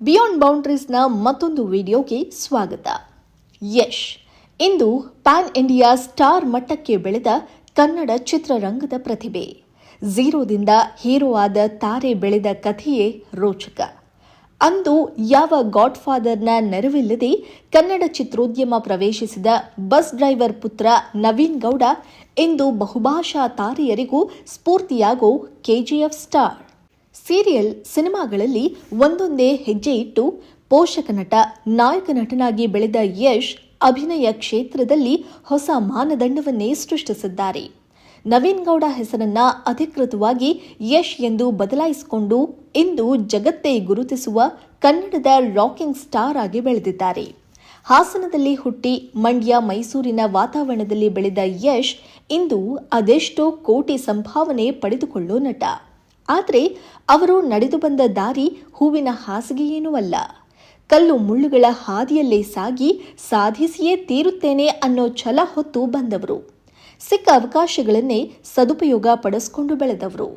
Beyond ಬೌಂಡ್ರೀಸ್ನ ಮತ್ತೊಂದು ವಿಡಿಯೋಗೆ ಸ್ವಾಗತ. ಯಶ್, ಇಂದು ಪ್ಯಾನ್ ಇಂಡಿಯಾ ಸ್ಟಾರ್ ಮಟ್ಟಕ್ಕೆ ಬೆಳೆದ ಕನ್ನಡ ಚಿತ್ರರಂಗದ ಪ್ರತಿಭೆ. ಝೀರೋದಿಂದ ಹೀರೋ ಆದ ತಾರೆ ಬೆಳೆದ ಕಥೆಯೇ ರೋಚಕ. ಅಂದು ಯಾವ ಗಾಡ್ ಫಾದರ್ನ ನೆರವಿಲ್ಲದೆ ಕನ್ನಡ ಚಿತ್ರೋದ್ಯಮ ಪ್ರವೇಶಿಸಿದ ಬಸ್ ಡ್ರೈವರ್ ಪುತ್ರ ನವೀನ್ ಗೌಡ ಇಂದು ಬಹುಭಾಷಾ ತಾರೆಯರಿಗೂ ಸ್ಫೂರ್ತಿಯಾಗೋ ಕೆಜಿಎಫ್ ಸ್ಟಾರ್ ಸೀರಿಯಲ್ ಸಿನಿಮಾಗಳಲ್ಲಿ ಒಂದೊಂದೇ ಹೆಜ್ಜೆ ಇಟ್ಟು ಪೋಷಕ ನಟ, ನಾಯಕ ನಟನಾಗಿ ಬೆಳೆದ ಯಶ್ ಅಭಿನಯ ಕ್ಷೇತ್ರದಲ್ಲಿ ಹೊಸ ಮಾನದಂಡವನ್ನೇ ಸೃಷ್ಟಿಸಿದ್ದಾರೆ. ನವೀನ್ ಗೌಡ ಹೆಸರನ್ನ ಅಧಿಕೃತವಾಗಿ ಯಶ್ ಎಂದು ಬದಲಾಯಿಸಿಕೊಂಡು ಇಂದು ಜಗತ್ತೇ ಗುರುತಿಸುವ ಕನ್ನಡದ ರಾಕಿಂಗ್ ಸ್ಟಾರ್ ಆಗಿ ಬೆಳೆದಿದ್ದಾರೆ. ಹಾಸನದಲ್ಲಿ ಹುಟ್ಟಿ ಮಂಡ್ಯ, ಮೈಸೂರಿನ ವಾತಾವರಣದಲ್ಲಿ ಬೆಳೆದ ಯಶ್ ಇಂದು ಅದೆಷ್ಟೋ ಕೋಟಿ ಸಂಭಾವನೆ ಪಡೆದುಕೊಳ್ಳೋ ನಟ. ಆದರೆ ಅವರು ನಡೆದು ಬಂದ ದಾರಿ ಹೂವಿನ ಹಾಸಿಗೆಯೇನೂ ಅಲ್ಲ. ಕಲ್ಲು ಮುಳ್ಳುಗಳ ಹಾದಿಯಲ್ಲೇ ಸಾಗಿ ಸಾಧಿಸಿಯೇ ತೀರುತ್ತೇನೆ ಅನ್ನೋ ಛಲ ಹೊತ್ತು ಬಂದವರು. ಸಿಕ್ಕ ಅವಕಾಶಗಳನ್ನೇ ಸದುಪಯೋಗ ಪಡಿಸಿಕೊಂಡು ಬೆಳೆದವರು.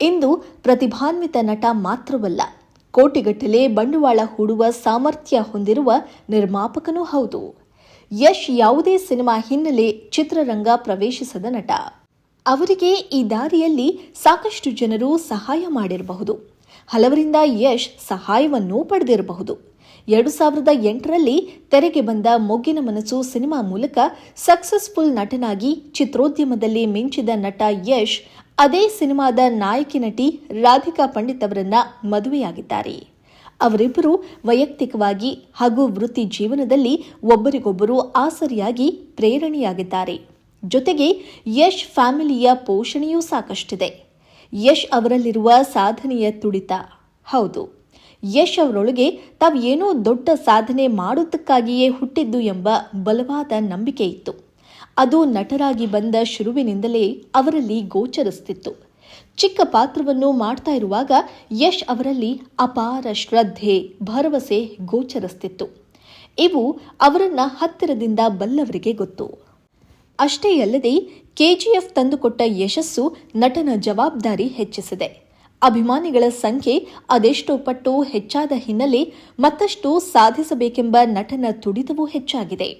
ಇಂದು ಪ್ರತಿಭಾನ್ವಿತ ನಟ ಮಾತ್ರವಲ್ಲ, ಕೋಟಿಗಟ್ಟಲೆ ಬಂಡವಾಳ ಹೂಡುವ ಸಾಮರ್ಥ್ಯ ಹೊಂದಿರುವ ನಿರ್ಮಾಪಕನೂ ಹೌದು. ಯಶ್ ಯಾವುದೇ ಸಿನಿಮಾ ಹಿನ್ನೆಲೆ ಚಿತ್ರರಂಗ ಪ್ರವೇಶಿಸದ ನಟ. ಅವರಿಗೆ ಈ ದಾರಿಯಲ್ಲಿ ಸಾಕಷ್ಟು ಜನರು ಸಹಾಯ ಮಾಡಿರಬಹುದು. ಹಲವರಿಂದ ಯಶ್ ಸಹಾಯವನ್ನು ಪಡೆದಿರಬಹುದು. ಎರಡು ಸಾವಿರದ ಎಂಟರಲ್ಲಿ ತೆರೆಗೆ ಬಂದ ಮೊಗ್ಗಿನ ಮನಸ್ಸು ಸಿನಿಮಾ ಮೂಲಕ ಸಕ್ಸಸ್ಫುಲ್ ನಟನಾಗಿ ಚಿತ್ರೋದ್ಯಮದಲ್ಲಿ ಮಿಂಚಿದ ನಟ ಯಶ್, ಅದೇ ಸಿನಿಮಾದ ನಾಯಕಿ ನಟಿ ರಾಧಿಕಾ ಪಂಡಿತ್ ಅವರನ್ನ ಮದುವೆಯಾಗಿದ್ದಾರೆ. ಅವರಿಬ್ಬರು ವೈಯಕ್ತಿಕವಾಗಿ ಹಾಗೂ ವೃತ್ತಿ ಜೀವನದಲ್ಲಿ ಒಬ್ಬರಿಗೊಬ್ಬರು ಆಸರಿಯಾಗಿ ಪ್ರೇರಣೆಯಾಗಿದ್ದಾರೆ. ಜೊತೆಗೆ ಯಶ್ ಫ್ಯಾಮಿಲಿಯ ಪೋಷಣೆಯೂ ಸಾಕಷ್ಟಿದೆ. ಯಶ್ ಅವರಲ್ಲಿರುವ ಸಾಧನೆಯ ತುಡಿತ. ಹೌದು, ಯಶ್ ಅವರೊಳಗೆ ತಾವು ಏನೋ ದೊಡ್ಡ ಸಾಧನೆ ಮಾಡುವುದಕ್ಕಾಗಿಯೇ ಹುಟ್ಟಿದ್ದು ಎಂಬ ಬಲವಾದ ನಂಬಿಕೆ ಇತ್ತು. ಅದು ನಟರಾಗಿ ಬಂದ ಶುರುವಿನಿಂದಲೇ ಅವರಲ್ಲಿ ಗೋಚರಿಸುತ್ತಿತ್ತು ಚಿಕ್ಕ ಪಾತ್ರವನ್ನು ಮಾಡ್ತಾ ಇರುವಾಗ ಯಶ್ ಅವರಲ್ಲಿ ಅಪಾರ ಶ್ರದ್ಧೆ, ಭರವಸೆ ಗೋಚರಿಸುತ್ತಿತ್ತು ಇವು ಅವರನ್ನ ಹತ್ತಿರದಿಂದ ಬಲ್ಲವರಿಗೆ ಗೊತ್ತು. ಅಷ್ಟೇ ಅಲ್ಲದೆ ಕೆಜಿಎಫ್ ತಂದುಕೊಟ್ಟ ಯಶಸ್ಸು ನಟನ ಜವಾಬ್ದಾರಿ ಹೆಚ್ಚಿಸಿದೆ. ಅಭಿಮಾನಿಗಳ ಸಂಖ್ಯೆ ಅದೆಷ್ಟೋ ಪಟ್ಟು ಹೆಚ್ಚಾದ ಹಿನ್ನೆಲೆ ಮತ್ತಷ್ಟು ಸಾಧಿಸಬೇಕೆಂಬ ನಟನ ತುಡಿತವೂ ಹೆಚ್ಚಾಗಿದೆ.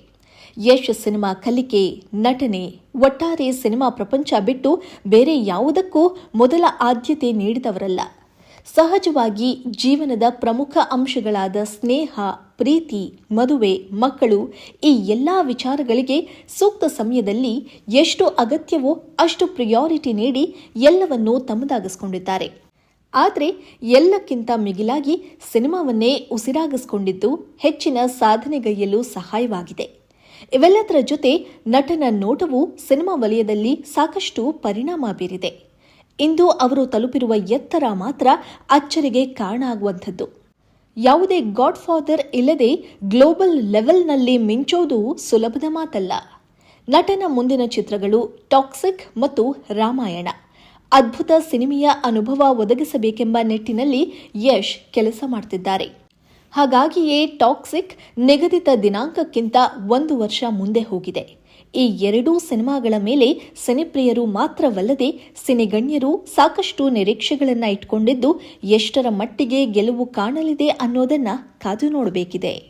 ಯಶ್ ಸಿನಿಮಾ ಕಲಿಕೆ, ನಟನೆ, ಒಟ್ಟಾರೆ ಸಿನಿಮಾ ಪ್ರಪಂಚ ಬಿಟ್ಟು ಬೇರೆ ಯಾವುದಕ್ಕೂ ಮೊದಲ ಆದ್ಯತೆ ನೀಡಿದವರಲ್ಲ. ಸಹಜವಾಗಿ ಜೀವನದ ಪ್ರಮುಖ ಅಂಶಗಳಾದ ಸ್ನೇಹ, ಪ್ರೀತಿ, ಮದುವೆ, ಮಕ್ಕಳು ಈ ಎಲ್ಲ ವಿಚಾರಗಳಿಗೆ ಸೂಕ್ತ ಸಮಯದಲ್ಲಿ ಎಷ್ಟು ಅಗತ್ಯವೋ ಅಷ್ಟು ಪ್ರಿಯಾರಿಟಿ ನೀಡಿ ಎಲ್ಲವನ್ನೂ ತಮ್ಮದಾಗಿಸಿಕೊಂಡಿದ್ದಾರೆ. ಆದರೆ ಎಲ್ಲಕ್ಕಿಂತ ಮಿಗಿಲಾಗಿ ಸಿನಿಮಾವನ್ನೇ ಉಸಿರಾಗಿಸ್ಕೊಂಡಿದ್ದು ಹೆಚ್ಚಿನ ಸಾಧನೆಗೈಯಲು ಸಹಾಯವಾಗಿದೆ. ಇವೆಲ್ಲದರ ಜೊತೆ ನಟನ ನೋಟವು ಸಿನಿಮಾ ವಲಯದಲ್ಲಿ ಸಾಕಷ್ಟು ಪರಿಣಾಮ ಬೀರಿದೆ. ಇಂದು ಅವರು ತಲುಪಿರುವ ಎತ್ತರ ಮಾತ್ರ ಅಚ್ಚರಿಗೆ ಕಾರಣ ಆಗುವಂಥದ್ದು ಯಾವುದೇ ಗಾಡ್ ಫಾದರ್ ಇಲ್ಲದೆ ಗ್ಲೋಬಲ್ ಲೆವೆಲ್ನಲ್ಲಿ ಮಿಂಚೋದು ಸುಲಭದ ಮಾತಲ್ಲ. ನಟನ ಮುಂದಿನ ಚಿತ್ರಗಳು ಟಾಕ್ಸಿಕ್ ಮತ್ತು ರಾಮಾಯಣ. ಅದ್ಭುತ ಸಿನಿಮೆಯ ಅನುಭವ ಒದಗಿಸಬೇಕೆಂಬ ನಿಟ್ಟಿನಲ್ಲಿ ಯಶ್ ಕೆಲಸ ಮಾಡ್ತಿದ್ದಾರೆ. ಹಾಗಾಗಿಯೇ ಟಾಕ್ಸಿಕ್ ನಿಗದಿತ ದಿನಾಂಕಕ್ಕಿಂತ ಒಂದು ವರ್ಷ ಮುಂದೆ ಹೋಗಿದೆ. ಈ ಎರಡೂ ಸಿನಿಮಾಗಳ ಮೇಲೆ ಸಿನಿಪ್ರಿಯರು ಮಾತ್ರವಲ್ಲದೆ ಸಿನಿಗಣ್ಯರು ಸಾಕಷ್ಟು ನಿರೀಕ್ಷೆಗಳನ್ನು ಇಟ್ಕೊಂಡಿದ್ದು ಎಷ್ಟರ ಮಟ್ಟಿಗೆ ಗೆಲುವು ಕಾಣಲಿದೆ ಅನ್ನೋದನ್ನ ಕಾದು ನೋಡಬೇಕಿದೆ.